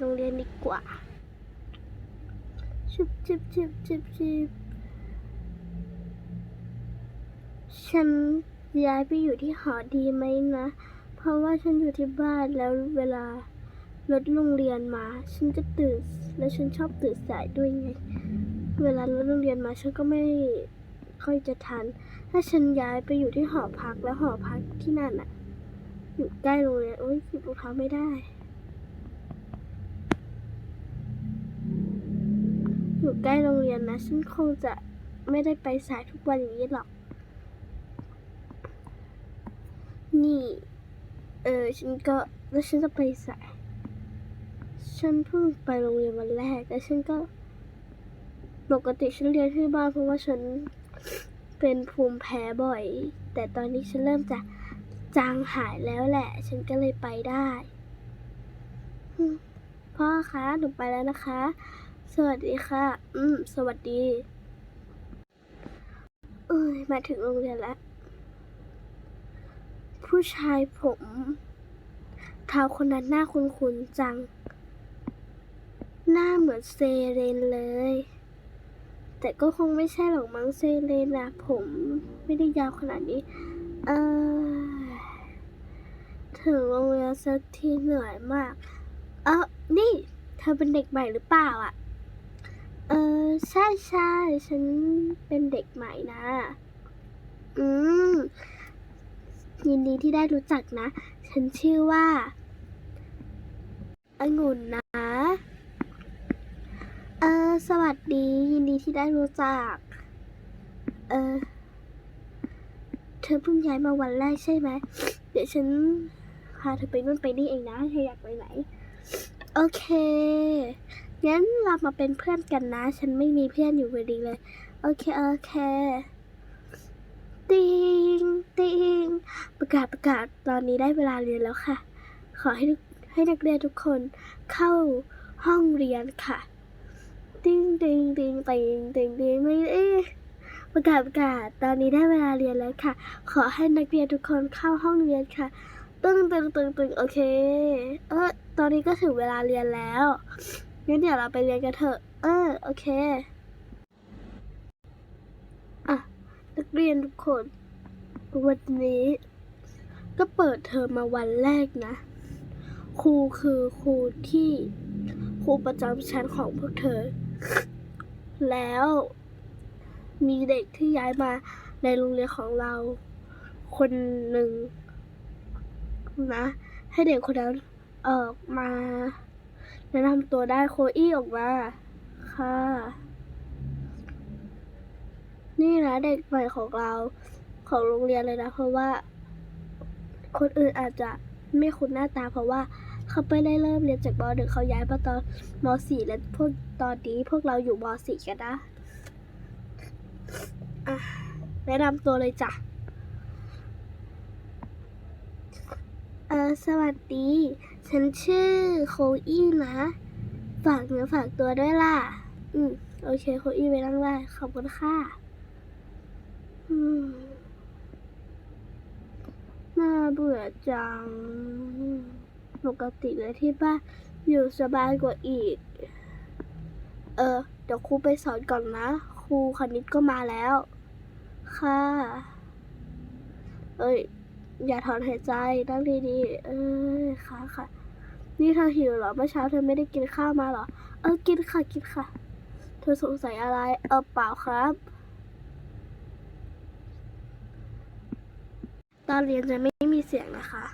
โรงเรียนดีกว่าชิบชิบชิบชิบชิบฉันย้ายไปอยู่ที่หอดีไหมนะ เพราะว่าฉันอยู่ที่บ้านแล้วเวลารถโรงเรียนมา ฉันจะตื่น แล้วฉันชอบตื่นสายด้วยไง เวลารถโรงเรียนมาฉันก็ไม่ค่อยจะทัน ถ้าฉันย้ายไปอยู่ที่หอพักแล้วหอพักที่นั่นอะอยู่ใกล้โรงเรียนโอ๊ยหยิบรองเท้าไม่ได้ อยู่ใกล้โรงเรียนนะ ฉันคงจะไม่ได้ไปสายทุกวันอย่างนี้หรอก นี่ เออ ฉันก็แล้วฉันจะไปสาย ฉันเพิ่งไปโรงเรียนวันแรกแล้วฉันก็ ปกติฉันเรียนที่บ้านเพราะว่าฉันเป็นภูมิแพ้บ่อย แต่ตอนนี้ฉันเริ่มจะจางหายแล้วแหละ ฉันก็เลยไปได้ พ่อคะ หนูไปแล้วนะคะ สวัสดีค่ะ อืม สวัสดี เอ้ย มาถึงโรงเรียนแล้ว ผู้ชายผมเท้าคนนั้นหน้าคุ้นๆจัง หน้าเหมือนเซเรนเลย แต่ก็คงไม่ใช่หรอกมั้งเซเลนอะผมไม่ได้ยาวขนาดนี้ เออถึงโรงเรียนสักทีเหนื่อยมาก เออนี่ เธอเป็นเด็กใหม่หรือเปล่าอะ เออ ใช่ใช่ฉันเป็นเด็กใหม่นะ อืม ยินดีที่ได้รู้จักนะ ฉันชื่อว่าองุ่นนะ เออ สวัสดี ยินดีที่ได้รู้จัก เออ เธอเพิ่งย้ายมาวันแรกใช่ไหม เดี๋ยวฉันพาเธอไปนู่นไปนี่เองนะเธออยากไปไหน โอเค งั้นเรามาเป็นเพื่อนกันนะ ฉันไม่มีเพื่อนอยู่พอดีเลย โอเค โอเค ติงติงประกาศประกาศ ตอนนี้ได้เวลาเรียนแล้วค่ะ ขอให้ให้นักเรียนทุกคนเข้าห้องเรียนค่ะ ติงติงติงติงติงติงไม่เอ๊ประกาศประกาศ ตอนนี้ได้เวลาเรียนแล้วค่ะ ขอให้นักเรียนทุกคนเข้าห้องเรียนค่ะ ตึงตึงตึงตึงโอเค เออตอนนี้ก็ถึงเวลาเรียนแล้ว งั้นเดี๋ยวเราไปเรียนกันเถอะ เออ โอเค อะ นักเรียนทุกคน วันนี้ ก็เปิดเทอมมาวันแรกนะ ครูคือครูที่ครูประจำชั้นของพวกเธอ แล้วมีเด็กที่ย้ายมาในโรงเรียนของเรา คนหนึ่งนะ ให้เด็กคนนั้นออกมา แนะนำตัวได้โคอี้ออกมา ค่ะ นี่นะเด็กใหม่ของเราของโรงเรียนเลยนะ เพราะว่า คนอื่นอาจจะไม่คุ้นหน้าตาเพราะว่าเขาไปได้เริ่มเรียนจากมหนึ่งเขาย้ายมาตอนมสี่และพวกตอนนี้พวกเราอยู่มสี่กันนะอะแนะนำตัวเลยจ้ะ เออสวัสดี ฉันชื่อโคอี้นะ ฝากเนื้อฝากตัวด้วยล่ะ อืม โอเค โคอี้ไปนั่งได้ขอบคุณค่ะ อืม น่าเบื่อจัง ปกติเลยที่บ้านอยู่สบายกว่าอีก เออ เดี๋ยวครูไปสอนก่อนนะ ครูคณิตก็มาแล้ว ค่ะ เอ้ยอย่าถอนหายใจนั่งดีๆ เออค่ะค่ะ นี่เธอหิวเหรอเมื่อเช้าเธอไม่ได้กินข้าวมาเหรอ เออกินค่ะกินค่ะ เธอสงสัยอะไร เออเปล่าครับ ตอนเรียนจะไม่มีเสียงนะคะ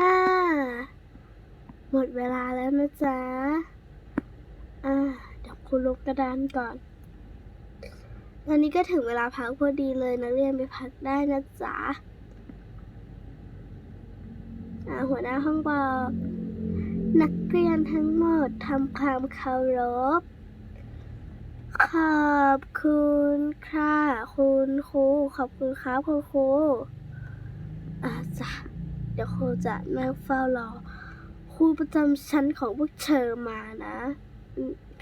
อ หมดเวลาแล้วนะจ๊ะ อ่า เดี๋ยวคุณลบกระดานก่อนตอนนี้ก็ถึงเวลาพักพอดีเลยนักเรียนไปพักได้นะจ๊ะ อ่า หัวหน้าห้องบอก นักเรียนทั้งหมดทำความเคารพ ขอบคุณค่ะคุณครู ขอบคุณครับคุณครู อ่าจ้ะเดี๋ยวครูจะนั่งเฝ้ารอ รูประจำชั้นของพวกเธอมานะ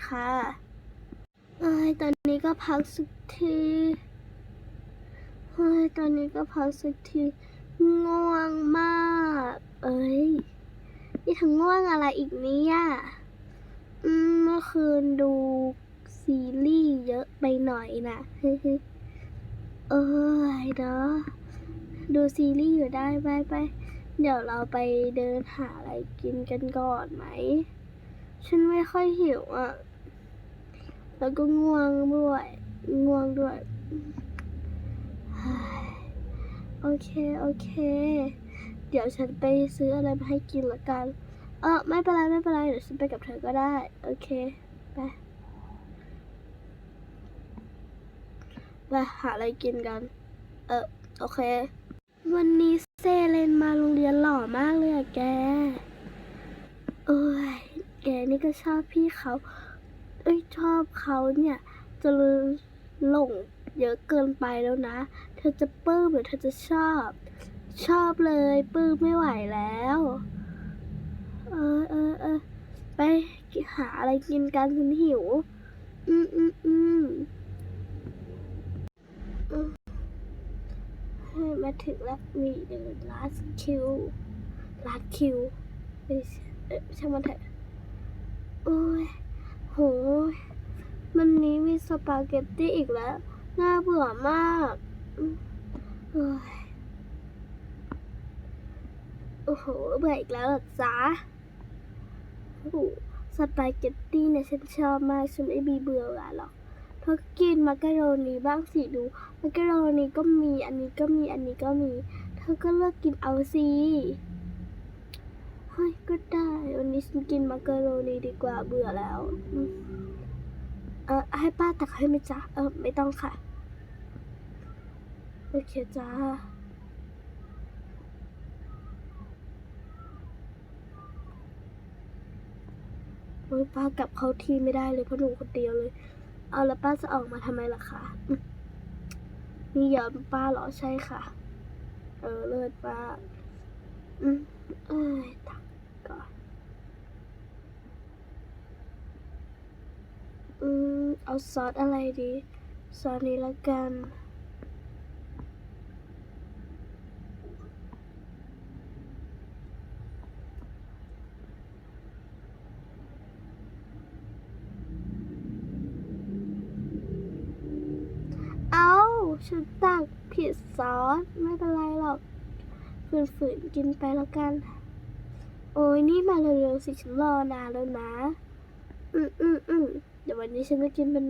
ค่ะเอ้ตอนนี้ก็พักสักทีเฮ้ตอนนี้ก็พักสักที ง่วงมาก เอ้ย นี่ทั้งง่วงอะไรอีกเนี่ยอืมเมื่อคืนดูซีรีส์เยอะไปหน่อยนะเอ้ยเนาะดูซีรีส์อยู่ได้ไปไป เดี๋ยวเราไปเดินหาอะไรกินกันก่อนไหม ฉันไม่ค่อยหิวอะ แล้วก็ง่วงด้วย ง่วงด้วยเฮ้ยโอเค โอเค เดี๋ยวฉันไปซื้ออะไรมาให้กินละกัน เออไม่เป็นไร ไม่เป็นไร เดี๋ยวฉันไปกับเธอก็ได้ โอเค ไปไปหาอะไรกินกัน เออ โอเค วันนี้ เซเลนมาโรงเรียนหล่อมากเลยอะแก เอ้ย แกนี่ก็ชอบพี่เขา เอ้ยชอบเขาเนี่ย จะหลงเยอะเกินไปแล้วนะ เธอจะปลื้มหรือเธอจะชอบ ชอบเลยปลื้มไม่ไหวแล้ว เออเออเออไปหาอะไรกินกันฉันหิว อืมอืมอืมอืม ให้มาถึงแล้วมีเดินลาสคิวลาสคิวช่เอ๊ะช่างมันเถอะโอ้ยโหยวันนี้มีสปาเกตตี้อีกแล้ว น่าเบื่อมากอืมเอ้ยโอ้โห เบื่ออีกแล้วหรอจ๊ะโอ้สปาเกตตี้เนี่ยฉันชอบมาก ฉันไม่มีเบื่อหรอก เธอกินมักกะโรนีบ้างสิดูมักกะโรนีก็มีอันนี้ก็มีอันนี้ก็มี เธอก็เลือกกินเอาสิเฮ้ยก็ได้วันนี้ฉันกินมักกะโรนีดีกว่าเบื่อแล้วเออให้ป้าตักให้ไหมจ๊ะเออไม่ต้องค่ะโอเคจ้าโอ้ยป้ากลับเข้าที่ไม่ได้เลยเพราะหนูคนเดียวเลย เอาแล้วป้าจะออกมาทำไมล่ะคะนี่ยอมป้าเหรอใช่ค่ะ เออเลิศป้าอืมเอ้ยตักก่อน อืมเอาซอสอะไรดี ซอสนี้ละกัน เอา ฉันตักผิดซอสไม่เป็นไรหรอกฝืนๆกินไปแล้วกัน โอ้ยนี่มาเร็วๆสิฉันรอนานแล้วนะ อืมอืมอืมเดี๋ยววันนี้ฉันจะกินเป็น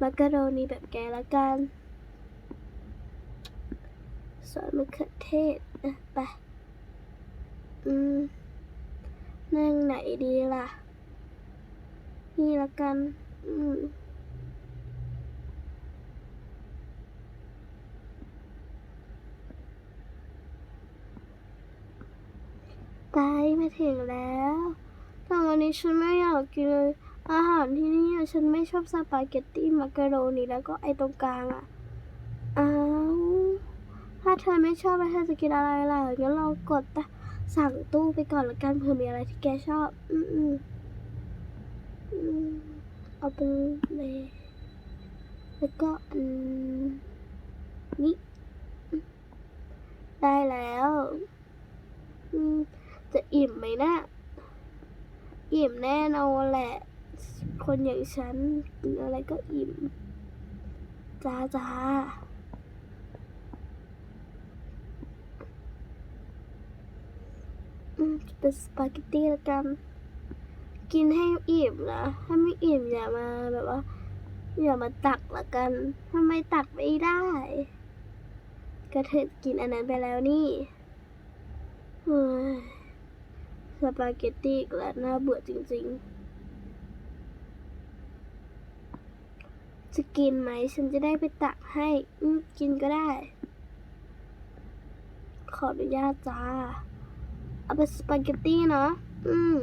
มักกะโรนีแบบแกและกันซอสมะเขือเทศอะไป อืมนั่งไหนดีล่ะ นี่ละกัน อืม ไมาถึงแล้วแต่วันนี้ฉันไม่อยากกินเลยอาหารที่นี่อะฉันไม่ชอบสปาเกตตี้มักกะโรนีแล้วก็ไอตรงกลางอะอ้าวถ้าเธอไม่ชอบแล้วเธอจะกินอะไรล่ะงั้นเรากดตะสั่งตู้ไปก่อนละกันเผื่อมีอะไรที่แกชอบ อืมอืมอืมเอาไปเลยแล้วก็อันนี้อืมได้แล้ว อืม จะอิ่มไหมนะอิ่มแน่นอนแหละ คนอย่างฉันกินอะไรก็อิ่ม จ้าจ้าอืมเป็นสปาเกตตี้ละกัน กินให้อิ่มนะ ถ้าไม่อิ่มอย่ามาแบบว่า อย่ามาตักละกันทำไมตักไม่ได้ ก็เธอกินอันนั้นไปแล้วนี่เฮ้ย สปาเกตตี้และน่าเบื่อจริงๆ จะกินไหมฉันจะได้ไปตักให้ อืมกินก็ได้ ขออนุญาตจ้า เอาเป็นสปาเกตตี้เนาะ อืม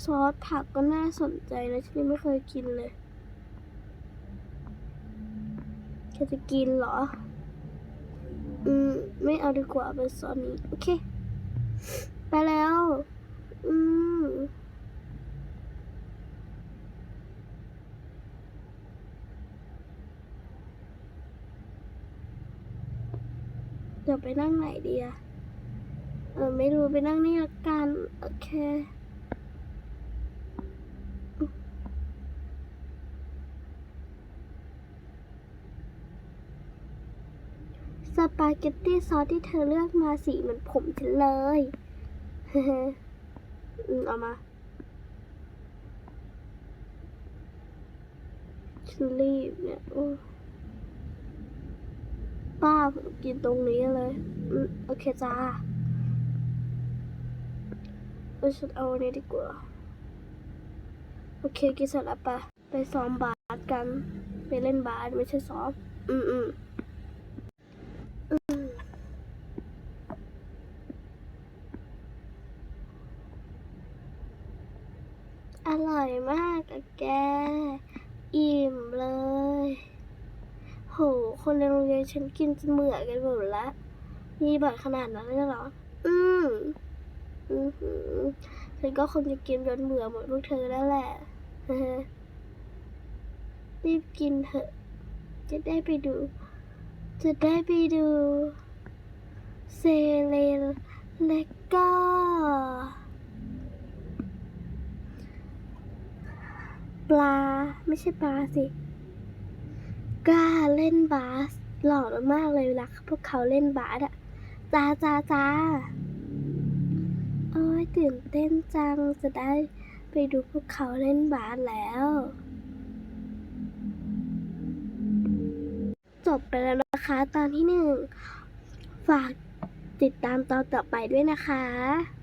ซอสผักก็น่าสนใจนะ ฉันยังไม่เคยกินเลยแค่จะกินเหรอ อืม ไม่เอาดีกว่าเป็นซอสนี้ โอเค ไปแล้ว อืมจะไปนั่งไหนดีอะเออไม่รู้ไปนั่งนี่ละกัน โอเค สปาเกตตี้ซอสที่เธอเลือกมาสีเหมือนผมฉันเลยอืมเอามาชิลลี่เนี่ยโอ้ป้ากินตรงนี้เลยอืมโอเคจ้าเออฉันเอาอันนี้ดีกว่า โอเคกินเสร็จแล้วปะไปซ้อมบาสกัน ไปเล่นบาสไม่ใช่ซ้อม อืมอืม อร่อยมากอะแก อิ่มเลย โห คนในโรงเรียนฉันกินจนเบื่อกันหมดละ มีบ่อยขนาดนั้นเลยเหรอ อืมอือหือฉันก็คงจะกินจนเบื่อหมดพวกเธอแล้วแหละรีบกินเถอะ จะได้ไปดู จะได้ไปดูเซเลนและก็ปลา ไม่ใช่ปลาสิกล้าเล่นบาสหล่อมากเลยเวลาพวกเขาเล่นบาสอะจ้าจ้าจ้าโอ้ยตื่นเต้นจังจะได้ไปดูพวกเขาเล่นบาสแล้ว จบไปแล้ว ตอนที่หนึ่งฝากติดตามตอนต่อไปด้วยนะคะ